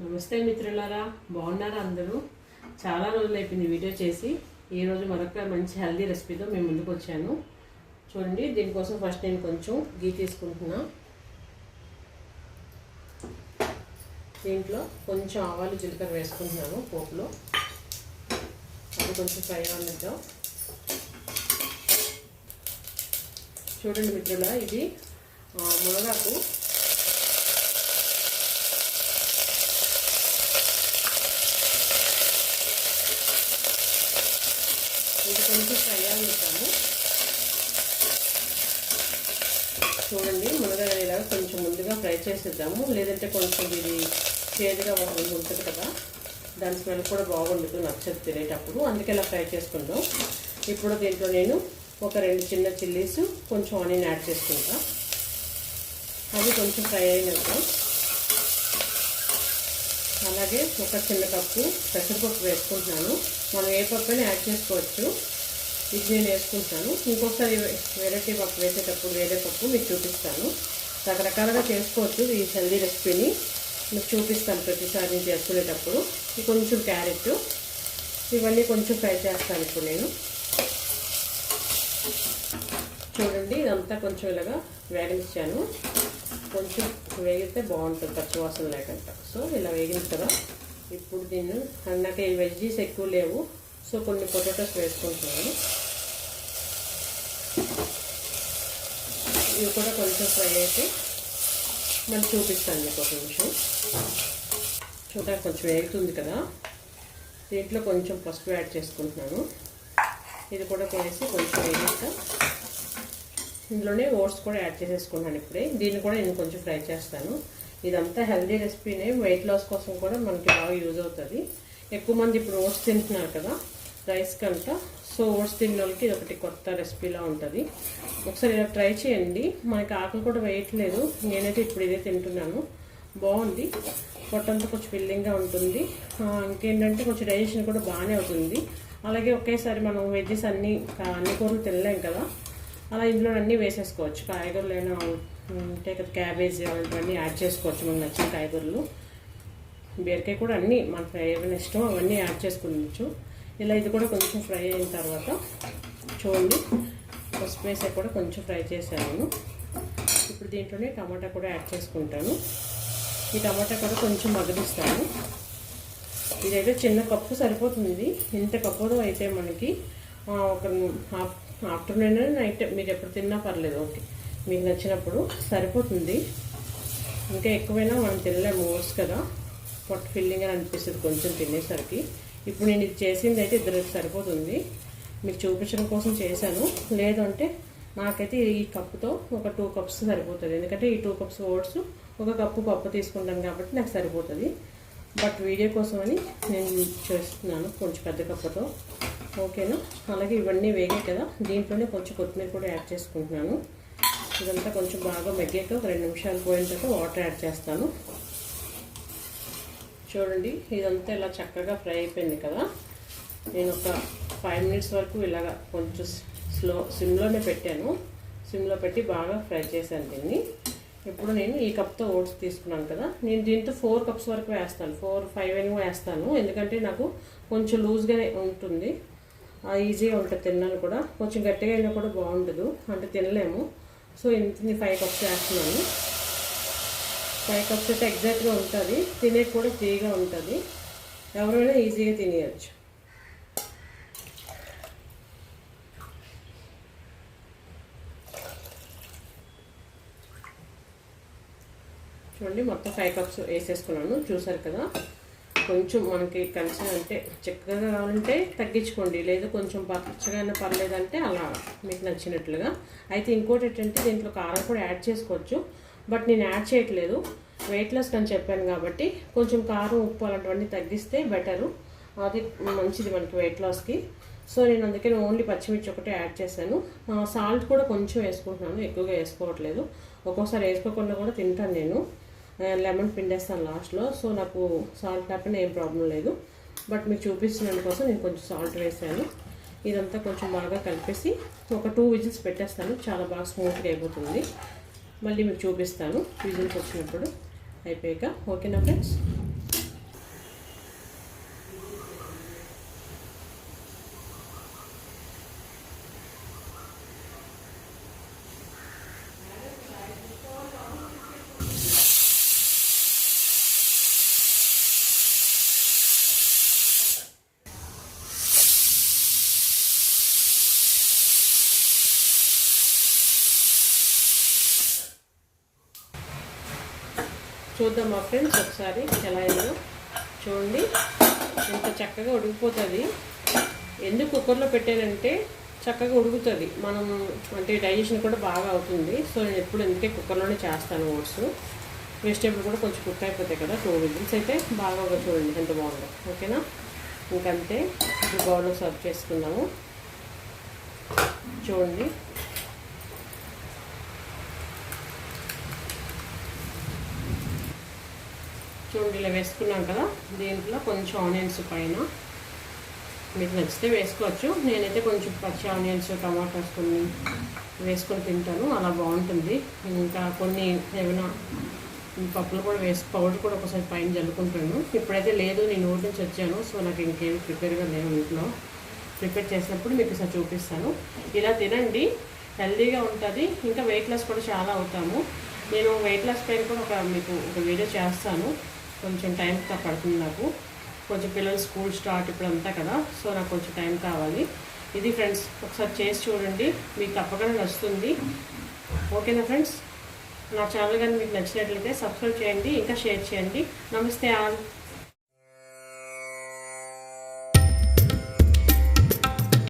నమస్తే మిత్రులారా బాగున్నారా అందరూ? చాలా రోజులు అయిపోయింది వీడియో చేసి. ఈరోజు మరొక మంచి హెల్దీ రెసిపీతో మేము ముందుకు వచ్చాను. చూడండి దీనికోసం ఫస్ట్ నేను కొంచెం గీ తీసుకుంటున్నా. దీంట్లో కొంచెం ఆవాలు జీలకర్ర వేసుకుంటున్నాను పోపులో. అది కొంచెం ఫ్రై అవ్వనిద్దాం. చూడండి మిత్రుల ఇది మునగాకు. ఇది కొంచెం ఫ్రై అవ్వనిద్దాము చూడండి మునగా ఇలా కొంచెం ముందుగా ఫ్రై చేసేద్దాము. లేదంటే కొంచెం ఇది చేదుగా ఉంటుంది ఉంటుంది కదా దాని స్మెల్ కూడా బాగుండదు నచ్చదు తినేటప్పుడు. అందుకే ఇలా ఫ్రై చేసుకుంటాం ఇప్పుడు దీంట్లో నేను ఒక రెండు చిన్న చిల్లీస్ కొంచెం ఆనియన్ యాడ్ చేసుకుంటా. అది కొంచెం ఫ్రై అయినాక అలాగే ఒక చిన్న కప్పు పెసరపప్పు వేసుకుంటున్నాను. మనం ఏ పప్పు యాడ్ చేసుకోవచ్చు. ఇది నేను వేసుకుంటాను. ఇంకొకసారి వెరైటీ పప్పు వేసేటప్పుడు వేరే పప్పు మీకు చూపిస్తాను. రకరకాలుగా చేసుకోవచ్చు ఈ హెల్దీ రెసిపీని. మీకు చూపిస్తాను ప్రతిసారి నేను చేసుకునేటప్పుడు. కొంచెం క్యారెట్. ఇవన్నీ కొంచెం ఫ్రై చేస్తాను ఇప్పుడు నేను. చూడండి ఇదంతా కొంచెం ఇలాగా వేగించాను. కొంచెం వేగితే బాగుంటుంది పచ్చివాసన లేకుండా. సో ఇలా వేగింది కదా. ఇప్పుడు దీన్ని నాకు ఈ వెజ్జీస్ ఎక్కువ లేవు. సో కొన్ని పొటాటోస్ వేసుకుంటున్నాను. ఇవి కూడా కొంచెం ఫ్రై అయితే మళ్ళీ చూపిస్తాను మీకు ఒక నిమిషం. చూడడానికి కొంచెం వేగుతుంది కదా. దీంట్లో కొంచెం పసుపు యాడ్ చేసుకుంటున్నాను. ఇది కూడా వేసి కొంచెం వేగి ఇందులోనే ఓట్స్ కూడా యాడ్ చేసేసుకున్నాను ఇప్పుడే. దీన్ని కూడా నేను కొంచెం ఫ్రై చేస్తాను. ఇదంతా హెల్దీ రెసిపీనే. వెయిట్ లాస్ కోసం కూడా మనకి బాగా యూజ్ అవుతుంది. ఎక్కువ మంది ఇప్పుడు ఓట్స్ తింటున్నారు కదా రైస్ కంట సో ఓట్స్ తిన్న వాళ్ళకి ఇది ఒకటి కొత్త రెసిపీలా ఉంటుంది. ఒకసారి ఇలా ట్రై చేయండి. మనకి ఆకలి కూడా వేయట్లేదు నేనైతే ఇప్పుడు ఇదే తింటున్నాను. బాగుంది. పొట్టంతా కొంచెం ఫిల్లింగ్గా ఉంటుంది. ఇంకేంటంటే కొంచెం డైజెషన్ కూడా బాగానే అవుతుంది. అలాగే ఒకేసారి మనం వెజ్జెస్ అన్ని అన్ని కూరలు తినలేం కదా. అలా ఇందులో అన్నీ వేసేసుకోవచ్చు. కాయగూరలు అయినా ఉంటే కదా క్యాబేజ్ ఇవన్నీ యాడ్ చేసుకోవచ్చు. మనకు నచ్చిన కాయగూరలు. బీరకాయ కూడా అన్నీ మనకు ఏమైనా ఇష్టం అవన్నీ యాడ్ చేసుకోవచ్చు ఇలా ఇది కూడా కొంచెం ఫ్రై అయిన తర్వాత చూడండి. పసుపు వేసే కూడా కొంచెం ఫ్రై చేశాను ఇప్పుడు దీంట్లోనే టమాటా కూడా యాడ్ చేసుకుంటాను. ఈ టమాటా కూడా కొంచెం మగ్గనిస్తాను ఇదైతే చిన్న కప్పు సరిపోతుంది. ఇంత కప్పుతో అయితే మనకి ఒక హాఫ్ ఆఫ్టర్నూన్ నైట్ మీరు ఎప్పుడు తిన్నా పర్లేదు ఓకే. మీకు నచ్చినప్పుడు సరిపోతుంది. ఇంకా ఎక్కువైనా మనం తినలేము ఓట్స్ కదా. పొట్ట ఫిల్లింగ్ అని అనిపిస్తుంది కొంచెం తినేసరికి. ఇప్పుడు నేను ఇది చేసింది అయితే ఇద్దరికి సరిపోతుంది. మీకు చూపించడం కోసం చేశాను. లేదంటే నాకైతే ఈ కప్పుతో ఒక టూ కప్స్ సరిపోతుంది. ఎందుకంటే ఈ టూ కప్స్ ఓట్స్ ఒక కప్పు పప్పు తీసుకుంటాను కాబట్టి నాకు సరిపోతుంది. బట్ వీడియో కోసం అని నేను చేస్తున్నాను కొంచెం పెద్ద కప్పుతో. ఓకేనా? అలాగే ఇవన్నీ వేగాయి కదా. దీంట్లోనే కొంచెం కొత్తిమీర కూడా యాడ్ చేసుకుంటున్నాను. ఇదంతా కొంచెం బాగా మెగ్గాక ఒక రెండు నిమిషాలు పోయిన తర్వాత వాటర్ యాడ్ చేస్తాను. చూడండి ఇదంతా ఇలా చక్కగా ఫ్రై అయిపోయింది కదా. నేను ఒక ఫైవ్ మినిట్స్ వరకు ఇలాగ కొంచెం స్లో సిమ్లోనే పెట్టాను. సిమ్లో పెట్టి బాగా ఫ్రై చేశాను దీన్ని. ఇప్పుడు నేను ఈ కప్తో ఓట్స్ తీసుకున్నాను కదా. నేను దీంతో ఫోర్ కప్స్ వరకు వేస్తాను. ఫోర్ ఫైవ్ అని వేస్తాను. ఎందుకంటే నాకు కొంచెం లూజ్గానే ఉంటుంది. ఈజీగా ఉంటుంది తిన్నాను కూడా. కొంచెం గట్టిగా అయినా కూడా బాగుండదు. అంటే తినలేము. సో ఇంత ఫైవ్ కప్స్ వేస్తున్నాను. ఫైవ్ కప్స్ అయితే ఎగ్జాక్ట్గా ఉంటుంది. తినే కూడా ఫ్రీగా ఉంటుంది. ఎవరైనా ఈజీగా తినేయచ్చు. చూడండి మొత్తం ఫైవ్ కప్స్ వేసేసుకున్నాను. చూసారు కదా? కొంచెం మనకి కలిసి అంటే చిక్కగా కావాలంటే తగ్గించుకోండి. లేదు కొంచెం పచ్చగా అయినా పర్లేదంటే అలా మీకు నచ్చినట్లుగా. అయితే ఇంకోటి ఏంటంటే దీంట్లో కారం కూడా యాడ్ చేసుకోవచ్చు. బట్ నేను యాడ్ చేయట్లేదు. వెయిట్ లాస్ అని చెప్పాను కాబట్టి కొంచెం కారం ఉప్పు అలాంటివన్నీ తగ్గిస్తే బెటరు అది మంచిది మనకి వెయిట్ లాస్కి సో నేను అందుకని ఓన్లీ పచ్చిమిర్చి ఒకటే యాడ్ చేశాను. సాల్ట్ కూడా కొంచెం వేసుకుంటున్నాను. ఎక్కువగా వేసుకోవట్లేదు. ఒక్కోసారి వేసుకోకుండా కూడా తింటాను నేను. లెమన్ పిండేస్తాను లాస్ట్లో. సో నాకు సాల్ట్ లేకపోయినా ఏం ప్రాబ్లం లేదు. బట్ మీకు చూపిస్తున్నందు కోసం నేను కొంచెం సాల్ట్ వేసాను. ఇదంతా కొంచెం బాగా కలిపేసి ఒక టూ విజిల్స్ పెట్టేస్తాను. చాలా బాగా స్మూత్గా అయిపోతుంది. మళ్ళీ మీకు చూపిస్తాను. విజిల్స్ వచ్చినప్పుడు అయిపోయాక. ఓకేనా ఫ్రెండ్స్ చూద్దాం మా ఫ్రెండ్స్ ఒకసారి ఎలా అయిందో. చూడండి ఎంత చక్కగా ఉడికిపోతుంది. ఎందుకు కుక్కర్లో పెట్టానంటే చక్కగా ఉడుకుతుంది. మనం అంటే డైజెషన్ కూడా బాగా అవుతుంది. సో నేను ఎప్పుడు ఎందుకే కుక్కర్లోనే చేస్తాను ఓట్స్. వెజిటేబుల్ కూడా కొంచెం కుక్ అయిపోతాయి కదా టూ విజిల్స్ అయితే బాగా ఒక చూడండి ఎంత బాగుందో. ఓకేనా? ఇంకంతే. ఇప్పుడు బౌల్లో సర్వ్ చేసుకుందాము. చూడండి. చూడండి ఇలా వేసుకున్నాం కదా దీంట్లో కొంచెం ఆనియన్స్ పైన. మీకు నచ్చితే వేసుకోవచ్చు. నేనైతే కొంచెం పచ్చి ఆనియన్స్ టమాటాస్ కొన్ని వేసుకొని తింటాను. అలా బాగుంటుంది. ఇంకా కొన్ని ఏమైనా పప్పులు కూడా వేసి పౌడర్ కూడా ఒకసారి పైన జల్లుకుంటాను. ఇప్పుడైతే లేదు నేను ఊరి నుంచి వచ్చాను సో నాకు ఇంకేమి ప్రిపేర్గా లేవు ఇంట్లో. ప్రిపేర్ చేసినప్పుడు మీకు ఒకసారి చూపిస్తాను. ఇలా తినండి. హెల్దీగా ఉంటుంది. ఇంకా వెయిట్ లాస్ కూడా చాలా అవుతాము. నేను వెయిట్ లాస్ పైన కూడా ఒక మీకు ఒక వీడియో చేస్తాను. కొంచెం టైం పడుతుంది నాకు. కొంచెం పిల్లలు స్కూల్ స్టార్ట్ ఇప్పుడు అంతా కదా సో నాకు కొంచెం టైం కావాలి. ఇది ఫ్రెండ్స్ ఒకసారి చేసి చూడండి. మీకు తప్పకుండా నచ్చుతుంది. ఓకేనా ఫ్రెండ్స్ నా ఛానల్ కానీ మీకు నచ్చినట్లయితే సబ్స్క్రైబ్ చేయండి ఇంకా షేర్ చేయండి. నమస్తే ఆల్.